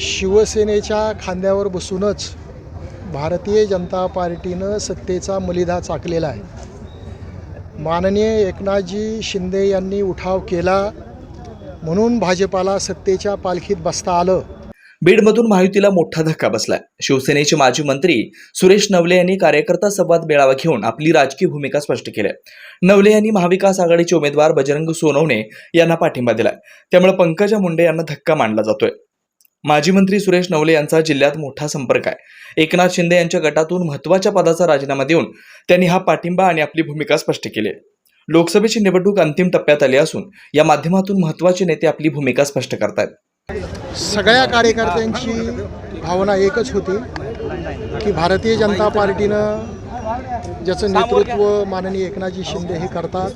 शिवसेनेच्या खांद्यावर बसूनच भारतीय जनता पार्टीनं सत्तेचा मलिदा चाकलेला आहे. माननीय एकनाथजी शिंदे यांनी उठाव केला म्हणून भाजपाला सत्तेच्या पालखीत बसता आलं. बीडमधून महायुतीला मोठा धक्का बसलाय. शिवसेनेचे माजी मंत्री सुरेश नवले यांनी कार्यकर्ता संवाद मेळावा घेऊन आपली राजकीय भूमिका स्पष्ट केली. आहे. नवले यांनी महाविकास आघाडीचे उमेदवार बजरंग सोनवणे यांना पाठिंबा दिलाय. त्यामुळे पंकजा मुंडे यांना धक्का मानला जातोय. माजी मंत्री सुरेश नवले यांचा जिल्ह्यात मोठा संपर्क आहे. एकनाथ शिंदे यांच्या गटातून महत्त्वाच्या पदाचा राजीनामा देऊन त्यांनी हा पाठिंबा आणि आपली भूमिका स्पष्ट केली आहे. लोकसभेची निवडणूक अंतिम टप्प्यात आली असून या माध्यमातून महत्त्वाचे नेते आपली भूमिका स्पष्ट करतायत. सगळ्या कार्यकर्त्यांची भावना एकच होती की भारतीय जनता पार्टीनं ज्याचं नेतृत्व माननीय एकनाथजी शिंदे हे करतात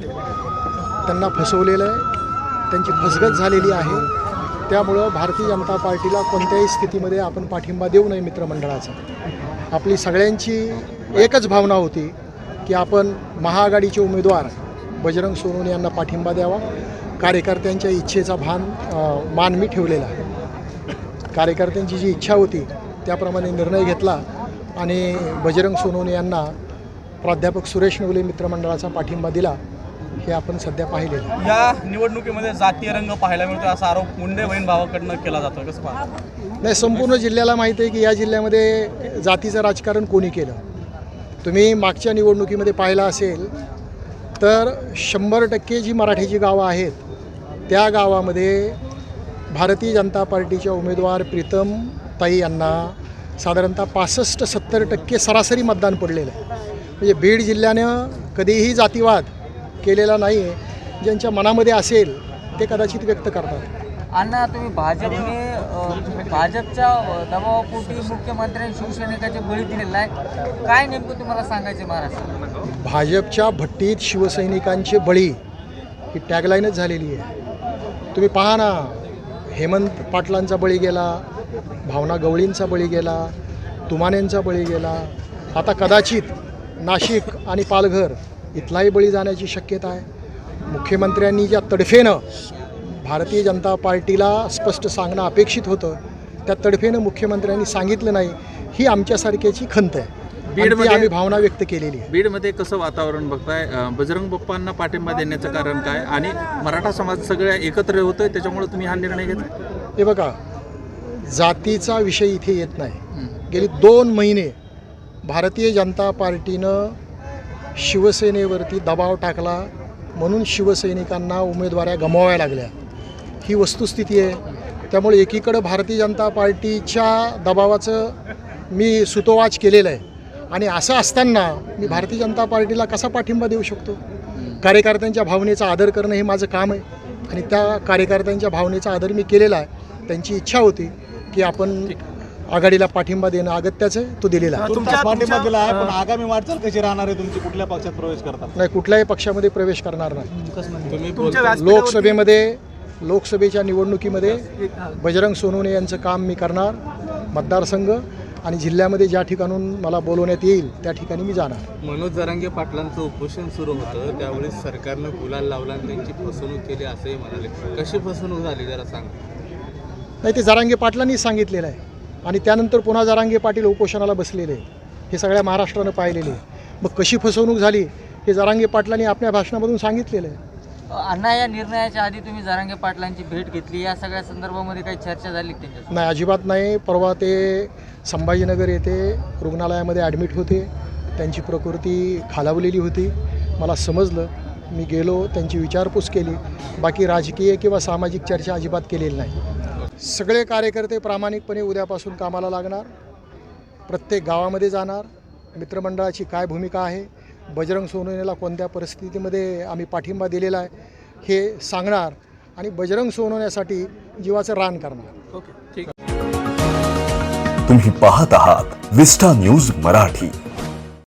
त्यांना फसवलेलं आहे त्यांची फसगत झालेली आहे. त्यामुळं भारतीय जनता पार्टीला कोणत्याही स्थितीमध्ये आपण पाठिंबा देऊ नये मित्रमंडळाचा. आपली सगळ्यांची एकच भावना होती की आपण महाआघाडीचे उमेदवार बजरंग सोनवणे यांना पाठिंबा द्यावा. कार्यकर्त्यांच्या इच्छेचा भान मान मी ठेवलेला आहे. कार्यकर्त्यांची जी इच्छा होती त्याप्रमाणे निर्णय घेतला आणि बजरंग सोनवणे यांना प्राध्यापक सुरेश नवले मित्रमंडळाचा पाठिंबा दिला. हे आपण सध्या पाहिलेलं आहे. या निवडणुकीमध्ये जातीय रंग पाहायला मिळतो असा आरोप मुंडे बहीण भावाकडनं केला जातो कसं पाहता? नाही संपूर्ण जिल्ह्याला माहिती आहे की या जिल्ह्यामध्ये जातीचं राजकारण कोणी केलं? तुम्ही मागच्या निवडणुकीमध्ये पाहिलं असेल तर शंभर टक्के जी मराठीची गावं आहेत त्या गावामध्ये भारतीय जनता पार्टीच्या उमेदवार प्रीतम ताई यांना साधारणतः पासष्ट सत्तर टक्के सरासरी मतदान पडलेलं आहे. म्हणजे बीड जिल्ह्यानं कधीही जातीवाद केलेला नाही आहे ज्यांच्या मनामध्ये असेल ते कदाचित व्यक्त करतात. अण्णा तुम्ही भाजपने भाजपच्या दबावापोटी मुख्यमंत्र्यांनी शिवसैनिकाचे बळी दिलेला आहे काय नेमकं तुम्हाला सांगायचे महाराष्ट्र भाजपच्या भट्टीत शिवसैनिकांचे बळी ही टॅगलाईनच झालेली आहे. तुम्ही पहा ना हेमंत पाटलांचा बळी गेला भावना गवळींचा बळी गेला तुमानेंचा बळी गेला. आता कदाचित नाशिक आणि पालघर इथलाही बळी जाण्याची शक्यता आहे. मुख्यमंत्र्यांनी ज्या तडफेनं भारतीय जनता पार्टीला स्पष्ट सांगणं अपेक्षित होतं त्या तडफेनं मुख्यमंत्र्यांनी सांगितलं नाही ही आमच्यासारख्याची खंत आहे. बीडमध्ये- आम्ही भावना व्यक्त केलेली आहे. बीडमध्ये कसं वातावरण बघताय? बजरंग बाप्पांना पाठिंबा देण्याचं कारण काय? आणि मराठा समाज सगळ्या एकत्र होतोय त्याच्यामुळे तुम्ही हा निर्णय घेतला? हे बघा जातीचा विषय इथे येत नाही. गेली दोन महिने भारतीय जनता पार्टीनं शिवसेनेवरती दबाव टाकला म्हणून शिवसैनिकांना उमेदवाऱ्या गमवाव्या लागल्या. ही वस्तुस्थिती आहे. त्यामुळे एकीकडं भारतीय जनता पार्टीच्या दबावाचं मी सुतोवाच केलेलं आहे. आणि असं असताना मी भारतीय जनता पार्टीला कसा पाठिंबा देऊ शकतो? कार्यकर्त्यांच्या भावनेचा आदर करणं हे माझं काम आहे. आणि त्या कार्यकर्त्यांच्या भावनेचा आदर मी केलेला आहे. त्यांची इच्छा होती की आपण आघाडीला पाठिंबा देणं अगत्याचं आहे. तो दिलेला आहे. तुमच्या पाठिंबा दिला आहे पण आगामी वाटचाल कशी राहणार आहे? तुमची कुठल्या पक्षात प्रवेश करतात? नाही कुठल्याही पक्षामध्ये प्रवेश करणार नाही. तुम्ही तुमच्या व्यासपीठावरती- लोकसभेमध्ये लोकसभेच्या निवडणुकीमध्ये बजरंग सोनवणे यांचं काम मी करणार मतदारसंघ आणि जिल्ह्यामध्ये ज्या ठिकाणून मला बोलवण्यात येईल त्या ठिकाणी मी जाणार. मनोज जरांगे पाटलांचं उपोषण सुरू होतं. त्यावेळी सरकारनं गुलाल लावला आणि त्यांची फसवणूक केली असंही म्हणाले. कशी फसवणूक झाली जरा सांग. नाही ते जरांगे पाटलांनी सांगितलेलं आहे. आणि त्यानंतर पुन्हा जरांगे पाटील उपोषणाला बसलेले. हे सगळ्या महाराष्ट्रानं पाहिलेले. मग कशी फसवणूक झाली हे जरांगे पाटलांनी आपल्या भाषणामधून सांगितलेलं आहे. अण्णा या निर्णयाच्या आधी तुम्ही जरांगे पाटलांची भेट घेतली. या सगळ्या संदर्भामध्ये काही चर्चा झाली त्यांच्यासोबत? नाही अजिबात नाही. परवा ते संभाजीनगर येथे रुग्णालयामध्ये ॲडमिट होते. त्यांची प्रकृती खालावलेली होती. मला समजलं. मी गेलो त्यांची विचारपूस केली. बाकी राजकीय किंवा सामाजिक चर्चा अजिबात केलेली नाही. सगळे कार्यकर्ते प्रामाणिकपणे उद्यापासून कामाला लागणार. प्रत्येक गावामध्ये जाणार. मित्रमंडळाची काय भूमिका आहे? बजरंग सोनवणेला कोणत्या परिस्थितीमध्ये आम्ही पाठिंबा दिलेला आहे? हे सांगणार आणि बजरंग सोनवण्यासाठी जीवाचं रान करणार. ओके ठीक तुम्ही पाहत आहात विस्टा न्यूज मराठी.